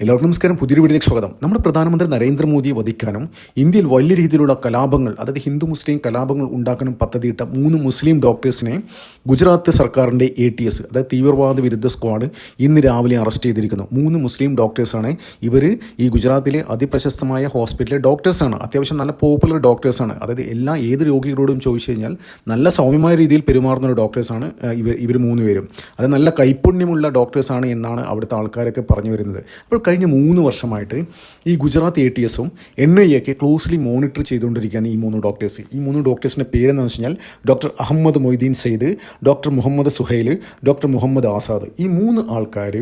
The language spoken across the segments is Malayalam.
എല്ലാവർക്കും നമസ്കാരം. പുതിയൊരു വീഡിയോയിലേക്ക് സ്വാഗതം. നമ്മുടെ പ്രധാനമന്ത്രി നരേന്ദ്രമോദിയെ വധിക്കാനും ഇന്ത്യയിൽ വലിയ രീതിയിലുള്ള കലാപങ്ങൾ അതായത് ഹിന്ദു മുസ്ലിം കലാപങ്ങൾ ഉണ്ടാക്കാനും പദ്ധതിയിട്ട മൂന്ന് മുസ്ലിം ഡോക്ടേഴ്സിനെ ഗുജറാത്ത് സർക്കാരിന്റെ എ ടി എസ് അതായത് തീവ്രവാദ വിരുദ്ധ സ്ക്വാഡ് ഇന്ന് രാവിലെ അറസ്റ്റ് ചെയ്തിരിക്കുന്നു. മൂന്ന് മുസ്ലിം ഡോക്ടേഴ്സാണ് ഇവർ ഈ ഗുജറാത്തിലെ അതിപ്രശസ്തമായ ഹോസ്പിറ്റലിലെ ഡോക്ടേഴ്സാണ്. അത്യാവശ്യം നല്ല പോപ്പുലർ ഡോക്ടേഴ്സാണ്. അതായത് എല്ലാ ഏത് രോഗികളോടും ചോദിച്ചു കഴിഞ്ഞാൽ നല്ല സൗമ്യമായ രീതിയിൽ പെരുമാറുന്ന ഒരു ഡോക്ടേഴ്സാണ് ഇവർ ഇവർ മൂന്ന് പേരും. അത് നല്ല കൈപ്പുണ്യമുള്ള ഡോക്ടേഴ്സാണ് എന്നാണ് അവിടുത്തെ ആൾക്കാരൊക്കെ പറഞ്ഞു വരുന്നത്. അപ്പോൾ കഴിഞ്ഞ മൂന്ന് വർഷമായിട്ട് ഈ ഗുജറാത്ത് എ ടി എസും എൻ ഐ എക്കെ ക്ലോസ്ലി മോണിറ്റർ ചെയ്തുകൊണ്ടിരിക്കുകയാണ് ഈ മൂന്ന് ഡോക്ടേഴ്സ് ഈ മൂന്ന് ഡോക്ടേഴ്സിന്റെ പേരെന്ന് വെച്ച് കഴിഞ്ഞാൽ doctor Ahmed Mohiyuddin Syed doctor Muhammad Suhail doctor Muhammad Azad. ഈ മൂന്ന് ആൾക്കാർ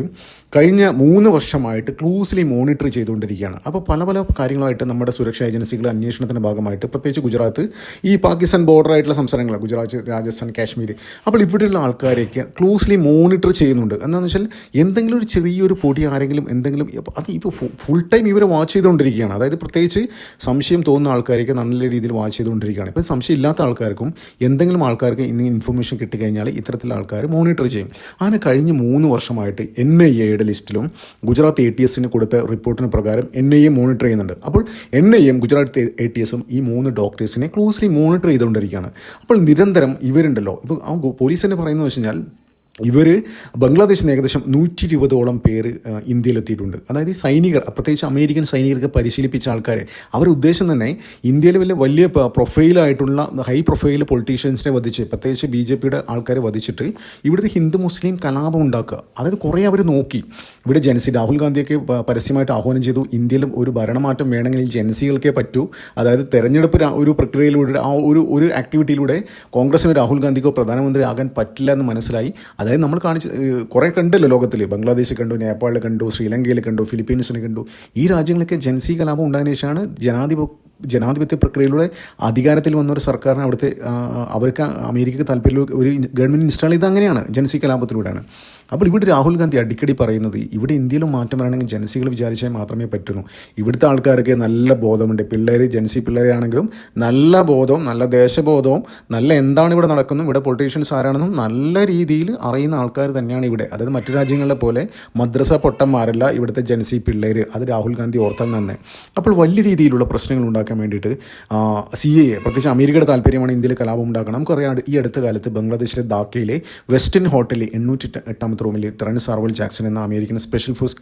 കഴിഞ്ഞ മൂന്ന് വർഷമായിട്ട് ക്ലോസ്ലി മോണിറ്റർ ചെയ്തുകൊണ്ടിരിക്കുകയാണ്. അപ്പോൾ പല പല കാര്യങ്ങളായിട്ട് നമ്മുടെ സുരക്ഷാ ഏജൻസികൾ അന്വേഷണത്തിന്റെ ഭാഗമായിട്ട് പ്രത്യേകിച്ച് ഗുജറാത്ത് ഈ പാകിസ്ഥാൻ ബോർഡർ ആയിട്ടുള്ള സംസ്ഥാനങ്ങൾ ഗുജറാത്ത് രാജസ്ഥാൻ കാശ്മീർ അപ്പോൾ ഇവിടെയുള്ള ആൾക്കാരെയൊക്കെ ക്ലോസ്ലി മോണിറ്റർ ചെയ്യുന്നുണ്ട്. എന്താണെന്ന് വെച്ചാൽ എന്തെങ്കിലും ഒരു ചെറിയൊരു പൊടി ആരെങ്കിലും എന്തെങ്കിലും അപ്പോൾ അത് ഇപ്പോൾ ഫുൾ ടൈം ഇവരെ വാച്ച് ചെയ്തുകൊണ്ടിരിക്കുകയാണ് അതായത് പ്രത്യേകിച്ച് സംശയം തോന്നുന്ന ആൾക്കാരൊക്കെ നല്ല രീതിയിൽ വാച്ച് ചെയ്തുകൊണ്ടിരിക്കുകയാണ് ഇപ്പോൾ സംശയം ഇല്ലാത്ത ആൾക്കാർക്കും എന്തെങ്കിലും ആൾക്കാർക്ക് ഇന്ന് ഇൻഫർമേഷൻ കിട്ടിക്കഴിഞ്ഞാൽ ഇത്തരത്തിലുള്ള ആൾക്കാർ മോണിറ്റർ ചെയ്യും. അങ്ങനെ കഴിഞ്ഞ മൂന്ന് വർഷമായിട്ട് എൻ ഐ എയുടെ ലിസ്റ്റിലും ഗുജറാത്ത് എ ടി എസിന് കൊടുത്ത റിപ്പോർട്ടിന് പ്രകാരം എൻ ഐ എ മോണിറ്റർ ചെയ്യുന്നുണ്ട്. അപ്പോൾ N I M Gujarat A T എസും ഈ മൂന്ന് ഡോക്ടേഴ്സിനെ ക്ലോസ്ലി മോണിറ്റർ ചെയ്തുകൊണ്ടിരിക്കുകയാണ് അപ്പോൾ നിരന്തരം ഇവരുണ്ടല്ലോ. ഇപ്പോൾ ആ പോലീസ് തന്നെ പറയുന്നത് വെച്ച് കഴിഞ്ഞാൽ ഇവർ ബംഗ്ലാദേശിൽ നിന്ന് ഏകദേശം നൂറ്റി ഇരുപതോളം പേര് ഇന്ത്യയിലെത്തിയിട്ടുണ്ട്. അതായത് ഈ സൈനികർ പ്രത്യേകിച്ച് അമേരിക്കൻ സൈനികർക്ക് പരിശീലിപ്പിച്ച ആൾക്കാരെ അവരുടെ ഉദ്ദേശം തന്നെ ഇന്ത്യയിൽ വലിയ വലിയ പ്രൊഫൈലായിട്ടുള്ള ഹൈ പ്രൊഫൈൽ പൊളിറ്റീഷ്യൻസിനെ വധിച്ച് പ്രത്യേകിച്ച് ബി ജെ പിയുടെ ആൾക്കാരെ വധിച്ചിട്ട് ഇവിടുത്തെ ഹിന്ദു മുസ്ലിം കലാപം ഉണ്ടാക്കുക. അതായത് കുറേ അവർ നോക്കി. ഇവിടെ ജനസി രാഹുൽ ഗാന്ധിയൊക്കെ പരസ്യമായിട്ട് ആഹ്വാനം ചെയ്തു ഇന്ത്യയിലും ഒരു ഭരണമാറ്റം വേണമെങ്കിൽ ജനസികൾക്കേ പറ്റൂ. അതായത് തെരഞ്ഞെടുപ്പ് ഒരു പ്രക്രിയയിലൂടെ ആ ഒരു ഒരു ആക്ടിവിറ്റിയിലൂടെ കോൺഗ്രസിന് രാഹുൽ ഗാന്ധിക്കോ പ്രധാനമന്ത്രി ആകാൻ പറ്റില്ല എന്ന് മനസ്സിലായി. അതായത് നമ്മൾ കാണിച്ച് കുറേ കണ്ടല്ലോ ലോകത്തിൽ ബംഗ്ലാദേശ് കണ്ടു നേപ്പാളിൽ കണ്ടു ശ്രീലങ്കയിൽ കണ്ടു ഫിലിപ്പീൻസിനെ കണ്ടു. ഈ രാജ്യങ്ങളൊക്കെ ജൻസി കലാപം ഉണ്ടായതിനു ശേഷമാണ് ജനാധിപ ജനാധിപത്യ പ്രക്രിയയിലൂടെ അധികാരത്തിൽ വന്ന ഒരു സർക്കാരിന് അവിടുത്തെ അവർക്ക് അമേരിക്കക്ക് താല്പര്യം ഒരു ഗവൺമെന്റ് ഇൻസ്റ്റാൾ ചെയ്ത് അങ്ങനെയാണ് ജൻസി കലാപത്തിലൂടെയാണ്. അപ്പോൾ ഇവിടെ രാഹുൽ ഗാന്ധി അടിക്കടി പറയുന്നത് ഇവിടെ ഇന്ത്യയിലും മാറ്റം വരണമെങ്കിൽ ജനസികൾ വിചാരിച്ചാൽ മാത്രമേ പറ്റുള്ളൂ ഇവിടുത്തെ ആൾക്കാർക്ക് നല്ല ബോധമുണ്ട്. പിള്ളേർ ജനസി പിള്ളേരാണെങ്കിലും നല്ല ബോധവും നല്ല ദേശബോധവും നല്ല എന്താണ് ഇവിടെ നടക്കുന്നത് ഇവിടെ പൊളിറ്റീഷ്യൻസ് ആരാണെന്നും നല്ല രീതിയിൽ അറിയുന്ന ആൾക്കാർ തന്നെയാണ് ഇവിടെ. അതായത് മറ്റു രാജ്യങ്ങളിലെ പോലെ മദ്രസ പൊട്ടന്മാരല്ല ഇവിടുത്തെ ജനസി പിള്ളേർ അത് രാഹുൽ ഗാന്ധി ഓർത്താൽ തന്നെ അപ്പോൾ വലിയ രീതിയിലുള്ള പ്രശ്നങ്ങൾ ഉണ്ടാക്കാൻ വേണ്ടിയിട്ട് സി എ പ്രത്യേകിച്ച് അമേരിക്കയുടെ താല്പര്യമാണ് ഇന്ത്യയിൽ കലാപം ഉണ്ടാക്കണം. നമുക്കറിയാം ഈ അടുത്ത കാലത്ത് ബംഗ്ലാദേശിലെ ധാക്കയിലെ വെസ്റ്റേൺ ഹോട്ടലിൽ എണ്ണൂറ്റി എട്ടാമത്തെ റൂമിൽ ട്രെൻഡ് സാർവൽ ജാക്സൺ എന്ന അമേരിക്കൻ സ്പെഷ്യൽ ഫോഴ്സ്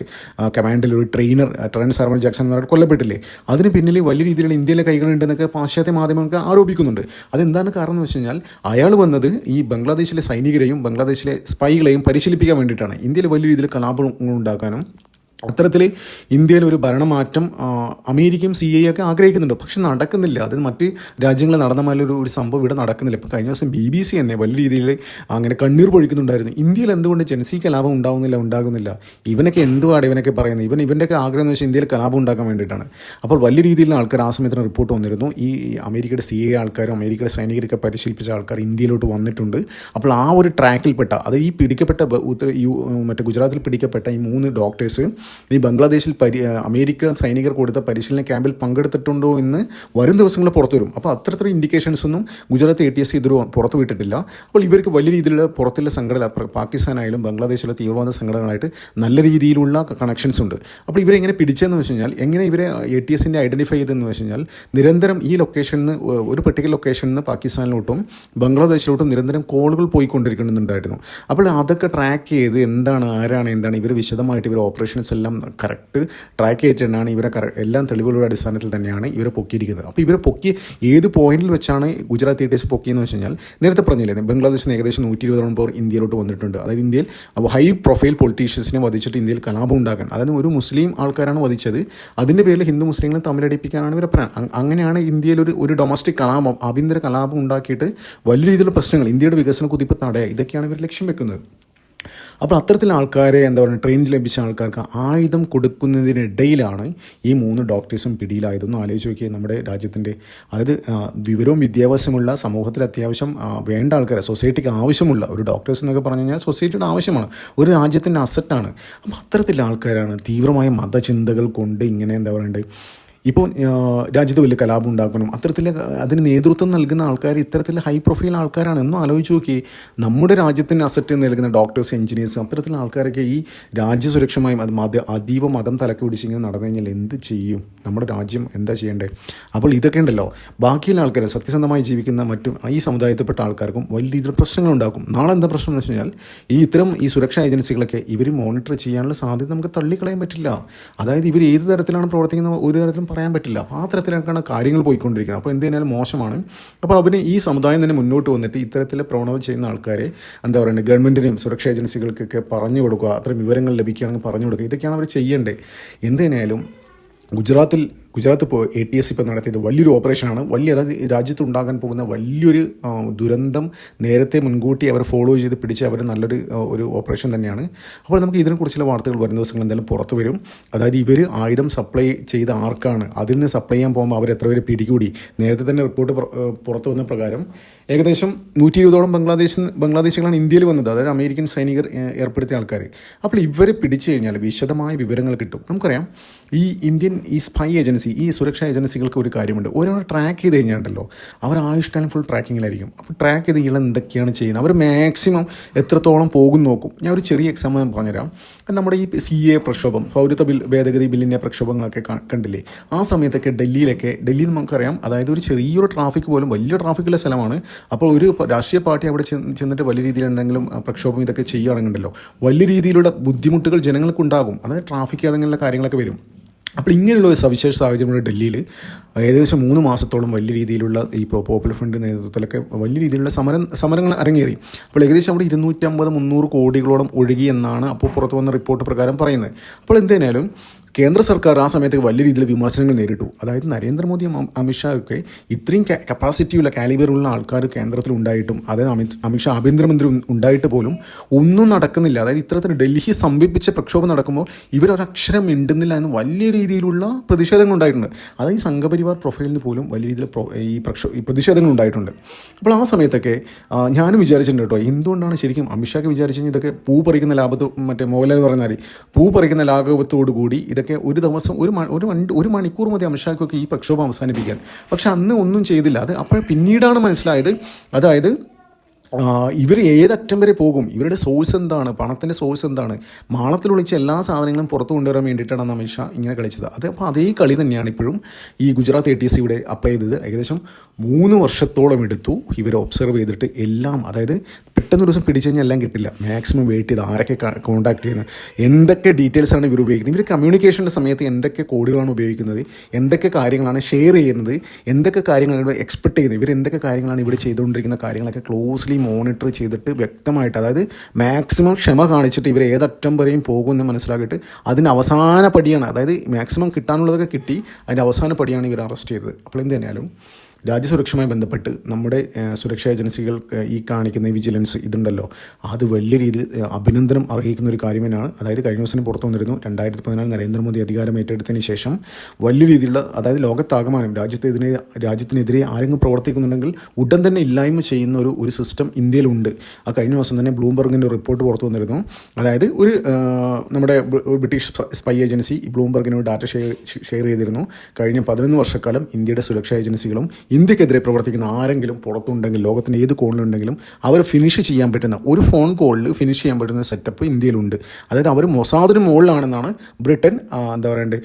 കമാൻഡിൽ ഒരു ട്രെയിനർ ട്രെൻ സാർവൽ ജാക്സൺ എന്ന് പറഞ്ഞാൽ കൊല്ലപ്പെട്ടില്ലേ? അതിന് പിന്നിൽ വലിയ രീതിയിലുള്ള ഇന്ത്യയിലെ കൈകളുണ്ടെന്നൊക്കെ പാശ്ചാത്യ മാധ്യമങ്ങൾക്ക് ആരോപിക്കുന്നുണ്ട്. അതെന്താണ് കാരണം എന്ന് വെച്ച് കഴിഞ്ഞാൽ അയാൾ വന്നത് ഈ ബംഗ്ലാദേശിലെ സൈനികരെയും ബംഗ്ലാദേശിലെ സ്പൈകളെയും പരിശീലിപ്പിക്കാൻ വേണ്ടിയിട്ടാണ്. ഇന്ത്യയിൽ വലിയ രീതിയിൽ കലാപങ്ങൾ ഉണ്ടാക്കാനും അത്തരത്തിൽ ഇന്ത്യയിൽ ഒരു ഭരണമാറ്റം അമേരിക്കയും സി ഐ ഒക്കെ ആഗ്രഹിക്കുന്നുണ്ട്. പക്ഷെ നടക്കുന്നില്ല. അത് മറ്റ് രാജ്യങ്ങളിൽ നടന്ന പോലെ ഒരു സംഭവം ഇവിടെ നടക്കുന്നില്ല. ഇപ്പോൾ കഴിഞ്ഞ ദിവസം ബി ബി സി തന്നെ വലിയ രീതിയിൽ അങ്ങനെ കണ്ണീർ പൊഴിക്കുന്നുണ്ടായിരുന്നു. ഇന്ത്യയിൽ എന്തുകൊണ്ട് ജനസി ലാഭം ഉണ്ടാകുന്നില്ല ഉണ്ടാകുന്നില്ല? ഇവനൊക്കെ എന്തുവാണ് ഇവനൊക്കെ പറയുന്നത്? ഇവൻ ഇവന്റെയൊക്കെ ആഗ്രഹം എന്ന് വെച്ചാൽ ഇന്ത്യയിൽ കലാപം ഉണ്ടാക്കാൻ വേണ്ടിയിട്ടാണ്. അപ്പോൾ വലിയ രീതിയിലുള്ള ആൾക്കാർ ആ സമയത്തിന് റിപ്പോർട്ട് വന്നിരുന്നു. ഈ അമേരിക്കയുടെ സി ഐ ആൾക്കാരും അമേരിക്കയുടെ സൈനികരൊക്കെ പരിശീലിപ്പിച്ച ആൾക്കാർ ഇന്ത്യയിലോട്ട് വന്നിട്ടുണ്ട്. അപ്പോൾ ആ ഒരു ട്രാക്കിൽപ്പെട്ട അത് ഈ പിടിക്കപ്പെട്ട മറ്റേ ഗുജറാത്തിൽ പിടിക്കപ്പെട്ട ഈ മൂന്ന് ഡോക്ടേഴ്സ് ഈ ബംഗ്ലാദേശിൽ പരി അമേരിക്ക സൈനികർ കൊടുത്ത പരിശീലന ക്യാമ്പിൽ പങ്കെടുത്തിട്ടുണ്ടോ എന്ന് വരും ദിവസങ്ങളിൽ പുറത്തു വരും അപ്പോൾ അത്തരത്തിലുള്ള ഇൻഡിക്കേഷൻസ് ഒന്നും ഗുജറാത്ത് എ ടി എസ് ഇതൊരു പുറത്തു വിട്ടിട്ടില്ല അപ്പോൾ ഇവർക്ക് വലിയ രീതിയിലുള്ള പുറത്തുള്ള സംഘടന പാകിസ്ഥാനായാലും ബംഗ്ലാദേശിലെ തീവ്രവാദ സംഘടനകളായിട്ട് നല്ല രീതിയിലുള്ള കണക്ഷൻസ് ഉണ്ട്. അപ്പോൾ ഇവരെ എങ്ങനെ പിടിച്ചതെന്ന് വെച്ച് കഴിഞ്ഞാൽ എങ്ങനെ ഇവരെ എ ടി എസിന്റെ ഐഡന്റിഫൈ ചെയ്തതെന്ന് വെച്ച് കഴിഞ്ഞാൽ നിരന്തരം ഈ ലൊക്കേഷനിൽ നിന്ന് ഒരു പെർട്ടിക്കുലർ ലൊക്കേഷനിൽ നിന്ന് പാകിസ്ഥാനിലോട്ടും ബംഗ്ലാദേശിലോട്ടും നിരന്തരം കോളുകൾ പോയിക്കൊണ്ടിരിക്കുന്നുണ്ടായിരുന്നു. അപ്പോൾ അതൊക്കെ ട്രാക്ക് ചെയ്ത് എന്താണ് ആരാണ് എന്താണ് ഇവർ വിശദമായിട്ട് ഇവർ ഓപ്പറേഷൻസ് എല്ലാം കറക്റ്റ് ട്രാക്ക് ചെയ്തിട്ടാണ് ഇവരെ എല്ലാം തെളിവുകളുടെ അടിസ്ഥാനത്തിൽ തന്നെയാണ് ഇവരെ പൊക്കിയിരിക്കുന്നത്. അപ്പോൾ ഇവരെ പൊക്കി ഏത് പോയിന്റിൽ വെച്ചാണ് ഗുജറാത്ത് എ ടി എസ് പൊക്കിയെന്ന് വെച്ച് കഴിഞ്ഞാൽ നേരത്തെ പറഞ്ഞില്ലേ ബംഗ്ലാദേശിൽ നിന്ന് ഏകദേശം നൂറ്റി ഇരുപതോളം പേർ ഇന്ത്യയിലോട്ട് വന്നിട്ടുണ്ട്. അതായത് ഇന്ത്യയിൽ ഹൈ പ്രൊഫൈൽ പൊളിറ്റീഷ്യൻസിനെ വധിച്ചിട്ട് ഇന്ത്യയിൽ കലാപം ഉണ്ടാക്കാൻ. അതായത് ഒരു മുസ്ലിം ആൾക്കാരാണ് വധിച്ചത്. അതിന്റെ പേരിൽ ഹിന്ദു മുസ്ലിങ്ങളെ തമ്മിലടിപ്പിക്കാനാണ് ഇവരെ പറയാൻ അങ്ങനെയാണ് ഇന്ത്യയിൽ ഒരു ഒരു ഡൊമസ്റ്റിക് കലാപം ആഭ്യന്തര കലാപം ഉണ്ടാക്കിയിട്ട് വലിയ രീതിയിലുള്ള പ്രശ്നങ്ങൾ ഇന്ത്യയുടെ വികസന കുതിപ്പ് തടയുക ഇതൊക്കെയാണ് ഇവർ ലക്ഷ്യം വെക്കുന്നത്. അപ്പോൾ അത്തരത്തിലുള്ള ആൾക്കാരെ എന്താ പറയുക ട്രെയിൻ ലഭിച്ച ആൾക്കാർക്ക് ആയുധം കൊടുക്കുന്നതിനിടയിലാണ് ഈ മൂന്ന് ഡോക്ടേഴ്സും പിടിയിലായതെന്ന് ആലോചിച്ച് നോക്കിയാൽ നമ്മുടെ രാജ്യത്തിന്റെ അതായത് വിവരവും വിദ്യാഭ്യാസമുള്ള സമൂഹത്തിൽ അത്യാവശ്യം വേണ്ട ആൾക്കാരെ സൊസൈറ്റിക്ക് ആവശ്യമുള്ള ഒരു ഡോക്ടേഴ്സ് എന്നൊക്കെ പറഞ്ഞു കഴിഞ്ഞാൽ സൊസൈറ്റിയുടെ ആവശ്യമാണ്. ഒരു രാജ്യത്തിന്റെ അസറ്റാണ് അപ്പോൾ അത്തരത്തിലുള്ള ആൾക്കാരാണ് തീവ്രമായ മതചിന്തകൾ കൊണ്ട് ഇങ്ങനെ എന്താ പറയണ്ടത് ഇപ്പോൾ രാജ്യത്ത് വലിയ കലാപം ഉണ്ടാക്കണം. അത്തരത്തിൽ അതിന് നേതൃത്വം നൽകുന്ന ആൾക്കാർ ഇത്തരത്തിൽ ഹൈ പ്രൊഫൈൽ ആൾക്കാരാണ്. എന്നും ആലോചിച്ച് നോക്കി നമ്മുടെ രാജ്യത്തിന് അസറ്റ് നൽകുന്ന ഡോക്ടേഴ്സ് എഞ്ചിനീയേഴ്സ് അത്തരത്തിലുള്ള ആൾക്കാരൊക്കെ ഈ രാജ്യസുരക്ഷമായും അത് മത അതീവ മതം തലക്ക് പിടിച്ചിങ്ങനെ നടന്നു കഴിഞ്ഞാൽ എന്ത് ചെയ്യും? നമ്മുടെ രാജ്യം എന്താ ചെയ്യേണ്ടത് അപ്പോൾ ഇതൊക്കെ ഉണ്ടല്ലോ. ബാക്കിയുള്ള ആൾക്കാർ സത്യസന്ധമായി ജീവിക്കുന്ന മറ്റും ഈ സമുദായത്തിൽപ്പെട്ട ആൾക്കാർക്കും വലിയ രീതിയിൽ പ്രശ്നങ്ങൾ ഉണ്ടാക്കും. നാളെ എന്താ പ്രശ്നം എന്ന് വെച്ച് കഴിഞ്ഞാൽ ഈ ഇത്തരം ഈ സുരക്ഷാ ഏജൻസികളൊക്കെ ഇവർ മോണിറ്റർ ചെയ്യാനുള്ള സാധ്യത നമുക്ക് തള്ളിക്കളയാൻ പറ്റില്ല. അതായത് ഇവർ ഏത് തരത്തിലാണ് പ്രവർത്തിക്കുന്നത്? ഒരു തരത്തിലും പറയാൻ പറ്റില്ല. അപ്പോൾ ആ തരത്തിലേക്കാണ് കാര്യങ്ങൾ പോയിക്കൊണ്ടിരിക്കുന്നത്. അപ്പോൾ എന്ത് കഴിഞ്ഞാലും മോശമാണ്. അപ്പോൾ അവന് ഈ സമുദായം തന്നെ മുന്നോട്ട് വന്നിട്ട് ഇത്തരത്തിലെ പ്രവണത ചെയ്യുന്ന ആൾക്കാരെ എന്താ പറയുക ഗവൺമെന്റിനെയും സുരക്ഷാ ഏജൻസികൾക്കൊക്കെ പറഞ്ഞു കൊടുക്കുക അത്രയും വിവരങ്ങൾ ലഭിക്കുകയാണെങ്കിൽ പറഞ്ഞു കൊടുക്കുക ഇതൊക്കെയാണ് അവർ ചെയ്യേണ്ടത്. എന്ത് ഗുജറാത്തിൽ ഗുജറാത്ത് ഇപ്പോൾ എ ടി എസ് ഇപ്പോൾ നടത്തിയത് വലിയൊരു ഓപ്പറേഷനാണ്. വലിയ അതായത് രാജ്യത്ത് ഉണ്ടാകാൻ പോകുന്ന വലിയൊരു ദുരന്തം നേരത്തെ മുൻകൂട്ടി അവർ ഫോളോ ചെയ്ത് പിടിച്ച് അവർ നല്ലൊരു ഒരു ഓപ്പറേഷൻ തന്നെയാണ്. അപ്പോൾ നമുക്ക് ഇതിനെക്കുറിച്ചുള്ള വാർത്തകൾ വരുന്ന ദിവസങ്ങൾ എന്തായാലും പുറത്തു വരും. അതായത് ഇവർ ആയുധം സപ്ലൈ ചെയ്ത ആർക്കാണ്? അതിൽ നിന്ന് സപ്ലൈ ചെയ്യാൻ പോകുമ്പോൾ അവർ എത്ര പേര് പിടികൂടി? നേരത്തെ തന്നെ റിപ്പോർട്ട് പുറത്തു വന്ന പ്രകാരം ഏകദേശം നൂറ്റി ഇരുപതോളം ബംഗ്ലാദേശ് ബംഗ്ലാദേശികളാണ് ഇന്ത്യയിൽ വന്നത്. അതായത് അമേരിക്കൻ സൈനികർ ഏർപ്പെടുത്തിയ ആൾക്കാർ അപ്പോൾ ഇവരെ പിടിച്ചു കഴിഞ്ഞാൽ വിശദമായ വിവരങ്ങൾ കിട്ടും. നമുക്കറിയാം ഈ ഇന്ത്യൻ ഈ സ്പൈ ഏജൻസി ഈ സുരക്ഷാ ഏജൻസികൾക്ക് ഒരു കാര്യമുണ്ട്. ഒരാൾ ട്രാക്ക് ചെയ്ത് കഴിഞ്ഞാണ്ടല്ലോ അവർ ആയുഷ്കാലം ഫുൾ ട്രാക്കിങ്ങിലായിരിക്കും അപ്പോൾ ട്രാക്ക് ചെയ്ത് ഇയാൾ എന്തൊക്കെയാണ് ചെയ്യുന്നത്? അവർ മാക്സിമം എത്രത്തോളം പോകും നോക്കും. ഞാൻ ഒരു ചെറിയ എക്സാമ്പിൾ പറഞ്ഞുതരാം. നമ്മുടെ ഈ സി എ പ്രക്ഷോഭം പൗരത്വ ബിൽ ഭേദഗതി ബില്ലിന്റെ പ്രക്ഷോഭങ്ങളൊക്കെ കണ്ടില്ലേ? ആ സമയത്തൊക്കെ ഡൽഹിയിലൊക്കെ ഡൽഹിയിൽ നമുക്കറിയാം അതായത് ഒരു ചെറിയൊരു ട്രാഫിക് പോലും വലിയ ട്രാഫിക്കുള്ള സ്ഥലമാണ്. അപ്പോൾ ഒരു രാഷ്ട്രീയ പാർട്ടി അവിടെ ചെന്ന് ചെന്നിട്ട് വലിയ രീതിയിൽ എന്തെങ്കിലും പ്രക്ഷോഭം ഇതൊക്കെ ചെയ്യുകയാണെന്നുണ്ടല്ലോ വലിയ രീതിയിലുള്ള ബുദ്ധിമുട്ടുകൾ ജനങ്ങൾക്കുണ്ടാകും. അതായത് ട്രാഫിക് അങ്ങനെയുള്ള കാര്യങ്ങളൊക്കെ വരും. അപ്പോൾ ഇങ്ങനെയുള്ള ഒരു സവിശേഷ സാഹചര്യമുള്ള ഡൽഹിയിൽ ഏകദേശം മൂന്ന് മാസത്തോളം വലിയ രീതിയിലുള്ള ഈ പോപ്പുലർ ഫ്രണ്ട് നേതൃത്വത്തിലൊക്കെ വലിയ രീതിയിലുള്ള സമരം സമരങ്ങൾ അരങ്ങേറി. അപ്പോൾ ഏകദേശം അവിടെ ഇരുന്നൂറ്റമ്പത് മുന്നൂറ് കോടികളോളം ഒഴുകി എന്നാണ് അപ്പോൾ പുറത്തു വന്ന റിപ്പോർട്ട് പ്രകാരം പറയുന്നത്. അപ്പോൾ എന്തായാലും കേന്ദ്ര സർക്കാർ ആ സമയത്ത് വലിയ രീതിയിൽ വിമർശനങ്ങൾ നേരിട്ടു. അതായത് നരേന്ദ്രമോദി അമിത്ഷാ ഒക്കെ ഇത്രയും കപ്പാസിറ്റിയുള്ള കാലിബറുള്ള ആൾക്കാർ കേന്ദ്രത്തിൽ ഉണ്ടായിട്ടും അതായത് അമിത് അമിത്ഷാ ആഭ്യന്തരമന്ത്രി ഉണ്ടായിട്ട് പോലും ഒന്നും നടക്കുന്നില്ല. അതായത് ഇത്തരത്തിൽ ഡൽഹി സംഭിപ്പിച്ച പ്രക്ഷോഭം നടക്കുമ്പോൾ ഇവരൊരക്ഷരം മിണ്ടുന്നില്ല എന്ന് വലിയ രീതിയിലുള്ള പ്രതിഷേധങ്ങൾ ഉണ്ടായിട്ടുണ്ട്. അതായത് സംഘപരിവാർ പ്രൊഫൈലിന് പോലും വലിയ രീതിയിൽ ഈ പ്രക്ഷോ ഈ പ്രതിഷേധങ്ങൾ ഉണ്ടായിട്ടുണ്ട്. അപ്പോൾ ആ സമയത്തൊക്കെ ഞാനും വിചാരിച്ചിട്ടുണ്ട് കേട്ടോ എന്തുകൊണ്ടാണ് ശരിക്കും അമിത്ഷാക്ക് വിചാരിച്ചു ഇതൊക്കെ പൂ പറിക്കുന്ന ലാഭത്തോ മറ്റേ മോഹൻലാൽ പറഞ്ഞാൽ പൂ പറിക്കുന്ന ലാഘവത്തോടു കൂടി ഇതൊക്കെ ഒരു ദിവസം ഒരു ഒരു ഒരു മണിക്കൂർ മതി അമിത്ഷാക്കൊക്കെ ഈ പ്രക്ഷോഭം അവസാനിപ്പിക്കാൻ. പക്ഷെ അന്ന് ഒന്നും ചെയ്തില്ല. അത് അപ്പോൾ പിന്നീടാണ് മനസ്സിലായത്. അതായത് ഇവർ ഏതറ്റം വരെ പോകും? ഇവരുടെ സോഴ്സ് എന്താണ്? പണത്തിന്റെ സോഴ്സ് എന്താണ്? മാളത്തിൽ ഒളിച്ച എല്ലാ സാധനങ്ങളും പുറത്തു കൊണ്ടുവരാൻ വേണ്ടിയിട്ടാണ് അമിത്ഷാ ഇങ്ങനെ കളിച്ചത്. അത് അപ്പോൾ അതേ കളി തന്നെയാണ് ഇപ്പോഴും ഈ ഗുജറാത്ത് എ ടി സി ഇവിടെ അപ്ലൈ ചെയ്തത്. ഏകദേശം മൂന്ന് വർഷത്തോളം എടുത്തു ഇവർ ഒബ്സർവ് ചെയ്തിട്ട് എല്ലാം. അതായത് പെട്ടെന്ന് ദിവസം പിടിച്ചു കഴിഞ്ഞാൽ എല്ലാം കിട്ടില്ല. മാക്സിമം വെയിറ്റ് ചെയ്ത് ആരൊക്കെ കോൺടാക്ട് ചെയ്യുന്നത് എന്തൊക്കെ ഡീറ്റെയിൽസ് ആണ് ഇവർ ഉപയോഗിക്കുന്നത്. ഇവർ കമ്മ്യൂണിക്കേഷന്റെ സമയത്ത് എന്തൊക്കെ കോഡുകളാണ് ഉപയോഗിക്കുന്നത് എന്തൊക്കെ കാര്യങ്ങളാണ് ഷെയർ ചെയ്യുന്നത് എന്തൊക്കെ കാര്യങ്ങളാണ് ഇവിടെ എക്സ്പെക്ട് ചെയ്യുന്നത്. ഇവർ എന്തൊക്കെ കാര്യങ്ങളാണ് ഇവിടെ ചെയ്തുകൊണ്ടിരിക്കുന്ന കാര്യങ്ങളൊക്കെ ക്ലോസ്ലി മോണിറ്റർ ചെയ്തിട്ട് വ്യക്തമായിട്ട് അതായത് മാക്സിമം ക്ഷമ കാണിച്ചിട്ട് ഇവർ ഏതറ്റം വരെയും പോകുമെന്ന് മനസ്സിലാക്കിയിട്ട് അതിന് അവസാന പടിയാണ് അതായത് മാക്സിമം കിട്ടാനുള്ളതൊക്കെ കിട്ടി അതിന്റെ അവസാന പടിയാണ് ഇവർ അറസ്റ്റ് ചെയ്തത്. അപ്പോൾ എന്ത് തന്നെയാലും രാജ്യസുരക്ഷയുമായി ബന്ധപ്പെട്ട് നമ്മുടെ സുരക്ഷാ ഏജൻസികൾ ഈ കാണിക്കുന്ന വിജിലൻസ് ഇതുണ്ടല്ലോ. അത് വലിയ രീതിയിൽ അഭിനന്ദനം അർഹിക്കുന്ന ഒരു കാര്യം തന്നെയാണ് അതായത് കഴിഞ്ഞ ദിവസം പുറത്തു വന്നിരുന്നു. രണ്ടായിരത്തി പതിനാല് നരേന്ദ്രമോദി അധികാരം ഏറ്റെടുത്തതിന് ശേഷം വലിയ രീതിയിലുള്ള അതായത് ലോകത്താകമാനം രാജ്യത്തെതിരെ രാജ്യത്തിനെതിരെ ആരെങ്കിലും പ്രവർത്തിക്കുന്നുണ്ടെങ്കിൽ ഉടൻ തന്നെ ഇല്ലായ്മ ചെയ്യുന്ന ഒരു ഒരു സിസ്റ്റം ഇന്ത്യയിലുണ്ട്. ആ കഴിഞ്ഞ ദിവസം തന്നെ ബ്ലൂംബർഗിന്റെ റിപ്പോർട്ട് പുറത്തു വന്നിരുന്നു. അതായത് ഒരു നമ്മുടെ ബ്രിട്ടീഷ് സ്പൈ ഏജൻസി ബ്ലൂംബർഗിനോട് ഡാറ്റ ഷെയർ ഷെയർ ചെയ്തിരുന്നു. കഴിഞ്ഞ പതിനൊന്ന് വർഷക്കാലം ഇന്ത്യയുടെ സുരക്ഷാ ഏജൻസികളും ഇന്ത്യക്കെതിരെ പ്രവർത്തിക്കുന്ന ആരെങ്കിലും പുറത്തുണ്ടെങ്കിൽ ലോകത്തിന്റെ ഏത് കോണിലുണ്ടെങ്കിലും അവർ ഫിനിഷ് ചെയ്യാൻ പറ്റുന്ന ഒരു ഫോൺ കോളിൽ ഫിനിഷ് ചെയ്യാൻ പറ്റുന്ന സെറ്റപ്പ് ഇന്ത്യയിലുണ്ട്. അതായത് അവർ മൊസാദിന് മുകളിലാണെന്നാണ് ബ്രിട്ടൻ എന്താ പറയണ്ടേ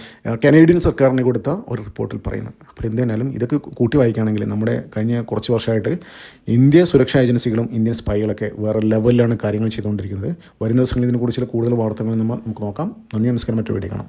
കനേഡിയൻ സർക്കാരിന് കൊടുത്ത ഒരു റിപ്പോർട്ടിൽ പറയുന്നത്. അപ്പോൾ എന്തായാലും ഇതൊക്കെ കൂട്ടി വായിക്കുകയാണെങ്കിൽ നമ്മുടെ കഴിഞ്ഞ കുറച്ച് വർഷമായിട്ട് ഇന്ത്യ സുരക്ഷാ ഏജൻസികളും ഇന്ത്യൻ സ്പൈകളൊക്കെ വേറെ ലെവലിലാണ് കാര്യങ്ങൾ ചെയ്തുകൊണ്ടിരിക്കുന്നത്. വരുന്ന ദിവസങ്ങളിൽ ഇതിനെക്കുറിച്ചുള്ള കൂടുതൽ വാർത്തകൾ നമ്മൾ നമുക്ക് നോക്കാം. നന്ദി നമസ്കാരം. മറ്റു വീഡിയോ കാണാം.